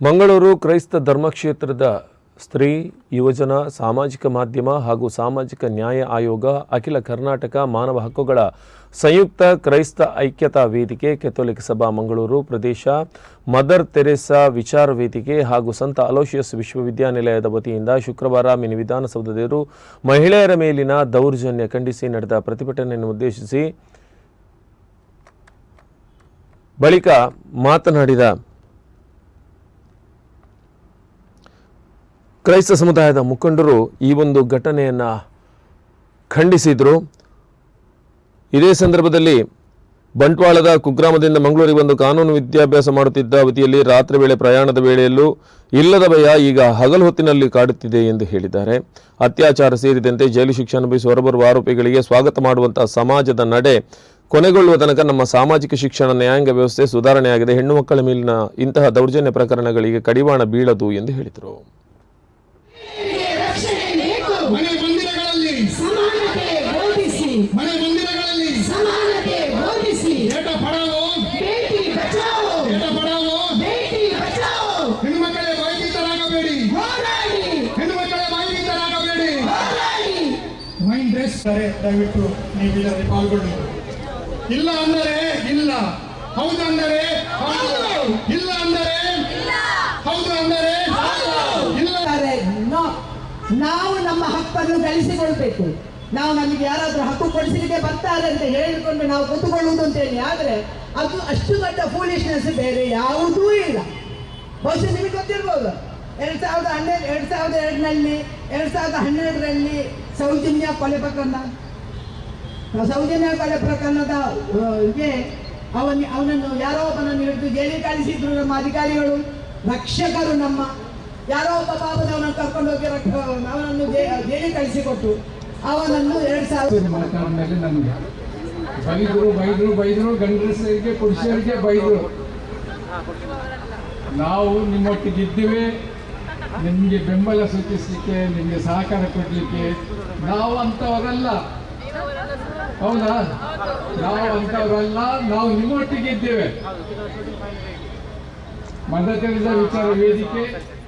ಮಂಗಳೂರು ಕ್ರೈಸ್ತ ಧರ್ಮಕ್ಷೇತ್ರದ ಸ್ತ್ರೀ, ಯುವಜನ, ಸಾಮಾಜಿಕ ಮಾಧ್ಯಮ ಹಾಗೂ ಸಾಮಾಜಿಕ ನ್ಯಾಯ ಆಯೋಗ, ಅಖಿಲ ಕರ್ನಾಟಕ ಮಾನವ ಹಕ್ಕುಗಳ ಸಂಯುಕ್ತ ಕ್ರೈಸ್ತ ಐಕ್ಯತಾ ವೇದಿಕೆ, ಕೆಥೋಲಿಕ್ ಸಭಾ ಮಂಗಳೂರು ಪ್ರದೇಶ, ಮದರ್ ತೆರೆಸಾ ವಿಚಾರ ವೇದಿಕೆ ಹಾಗೂ ಸಂತ ಅಲೋಶಿಯಸ್ ವಿಶ್ವವಿದ್ಯಾನಿಲಯದ ವತಿಯಿಂದ ಶುಕ್ರವಾರ ಮಿನಿ ವಿಧಾನಸೌಧದವರು ಮಹಿಳೆಯರ ಮೇಲಿನ ದೌರ್ಜನ್ಯ ಖಂಡಿಸಿ ನಡೆದ ಪ್ರತಿಭಟನೆಯನ್ನು ಉದ್ದೇಶಿಸಿ ಬಳಿಕ ಮಾತನಾಡಿದ ಕ್ರೈಸ್ತ ಸಮುದಾಯದ ಮುಖಂಡರು ಈ ಒಂದು ಘಟನೆಯನ್ನು ಖಂಡಿಸಿದರು. ಇದೇ ಸಂದರ್ಭದಲ್ಲಿ ಬಂಟ್ವಾಳದ ಕುಗ್ರಾಮದಿಂದ ಮಂಗಳೂರಿಗೆ ಬಂದು ಕಾನೂನು ವಿದ್ಯಾಭ್ಯಾಸ ಮಾಡುತ್ತಿದ್ದ ಅವಧಿಯಲ್ಲಿ ರಾತ್ರಿ ವೇಳೆ ಪ್ರಯಾಣದ ವೇಳೆಯಲ್ಲೂ ಇಲ್ಲದ ಭಯ ಈಗ ಹಗಲು ಹೊತ್ತಿನಲ್ಲಿ ಕಾಡುತ್ತಿದೆ ಎಂದು ಹೇಳಿದ್ದಾರೆ. ಅತ್ಯಾಚಾರ ಸೇರಿದಂತೆ ಜೈಲು ಶಿಕ್ಷೆ ಅನುಭವಿಸಿ ಹೊರಬರುವ ಆರೋಪಿಗಳಿಗೆ ಸ್ವಾಗತ ಮಾಡುವಂತಹ ಸಮಾಜದ ನಡೆ ಕೊನೆಗೊಳ್ಳುವ ತನಕ ನಮ್ಮ ಸಾಮಾಜಿಕ ಶಿಕ್ಷಣ ನ್ಯಾಯಾಂಗ ವ್ಯವಸ್ಥೆ ಸುಧಾರಣೆಯಾಗಿದೆ. ಹೆಣ್ಣು ಮಕ್ಕಳ ಮೇಲಿನ ಇಂತಹ ದೌರ್ಜನ್ಯ ಪ್ರಕರಣಗಳಿಗೆ ಕಡಿವಾಣ ಬೀಳದು ಎಂದು ಹೇಳಿದರು. ಮನೆ ಮಂದಿರಗಳಲ್ಲಿ ಸಮಾನತೆ ಬೋಧಿಸಿ. ಮನೆ ಮಂದಿರಗಳಲ್ಲಿ ಸಮಾನತೆ ಬೋಧಿಸಿ. ಏಟ ಪಡಾವೋ? ಬೇಟಿ ಬಚಾವೋ. ಏಟ ಪಡಾವೋ? ಬೇಟಿ ಬಚಾವೋ. ಹೆಣ್ಮಕ್ಕಳೇ ಭಯಭೀತರಾಗಬೇಡಿ ಹೋರಾಡಿ. ಹೆಣ್ಣು ಮಕ್ಕಳೇ ಭಯಭೀತರಾಗಬೇಡಿ ಹೋರಾಡಿ. ಮೈಂಡ್ ಡ್ರೆಸ್ ದಯವಿಟ್ಟು ನೀವು ಇದರಲ್ಲಿ ಪಾಲ್ಗೊಳ್ಳಿ. ಇಲ್ಲ ಅಂದರೆ ಇಲ್ಲ. ಹೌದಂದರೆ ಅಂದರೆ ಹೌದು. ಇಲ್ಲ ಅಂದರೆ ಹೌದು ಅಂದರೆ ಇಲ್ಲ ಇದ್ದಾರೆ. ನೋ- ನಾವು ನಮ್ಮ ಹಕ್ಕನ್ನು ಗಳಿಸಿಕೊಳ್ಬೇಕು. ನಾವು ನಮಗೆ ಯಾರಾದರೂ ಹಕ್ಕು ಕೊಡಿಸಲಿಕ್ಕೆ ಬರ್ತಾರೆ ಅಂತ ಹೇಳಿಕೊಂಡು ನಾವು ಕೂತುಕೊಳ್ಳುವುದು ಅಂತ ಹೇಳಿ ಆದರೆ ಅದು ಅಷ್ಟು ದೊಡ್ಡ ಫೂಲಿಶ್ನೆಸ್ ಬೇರೆ ಯಾವುದೂ ಇಲ್ಲ. ಬಹುಶಃ ನಿಮಗೆ ಗೊತ್ತಿರ್ಬೋದು. ಎರಡು ಸಾವಿರದ ಹನ್ನೆರಡು, ಎರಡು ಸಾವಿರದ ಎರಡರಲ್ಲಿ, ಎರಡು ಸಾವಿರದ ಹನ್ನೆರಡರಲ್ಲಿ ಸೌಜನ್ಯ ಕೊಲೆ ಪ್ರಕರಣ. ಸೌಜನ್ಯ ಕೊಲೆ ಪ್ರಕರಣದ ಗೆ ಅವನ, ಅವನನ್ನು ಯಾರೋ ಒಬ್ಬನನ್ನು ಹಿಡಿದು ಜೈಲಿಗೆ ಕಳಿಸಿದ್ರು ನಮ್ಮ ಅಧಿಕಾರಿಗಳು. ರಕ್ಷಕರು ನಮ್ಮ ಯಾರೋ ಒಬ್ಬ ಪಾಪದವನನ್ನು ಕರ್ಕೊಂಡು ಹೋಗಿ ರಕ್ಷ- ಅವನನ್ನು ಜೈಲಿಗೆ ಕಳಿಸಿಕೊಟ್ಟು ಅವನನ್ನು ಎರಡ್ ಸಾವಿರ ಮೇಲೆ ನಮಗೆ. ಬೈದರು ಬೈದರು ಬೈದರು ಗಂಡಸರಿಗೆ ಪುರುಷರಿಗೆ ಬೈದರು. ನಾವು ನಿಮ್ಮೊಟ್ಟಿಗೆ ಇದ್ದೇವೆ. ನಿಮಗೆ ಬೆಂಬಲ ಸೂಚಿಸಲಿಕ್ಕೆ, ನಿಮಗೆ ಸಹಕಾರ ಕೊಡಲಿಕ್ಕೆ ನಾವು ಅಂಥವರಲ್ಲ ಹೌದಾ? ನಾವು ಅಂಥವರಲ್ಲ ನಾವು ನಿಮ್ಮೊಟ್ಟಿಗೆ ಇದ್ದೇವೆ. ಮದಕರಿದ ವಿಚಾರ ವೇದಿಕೆ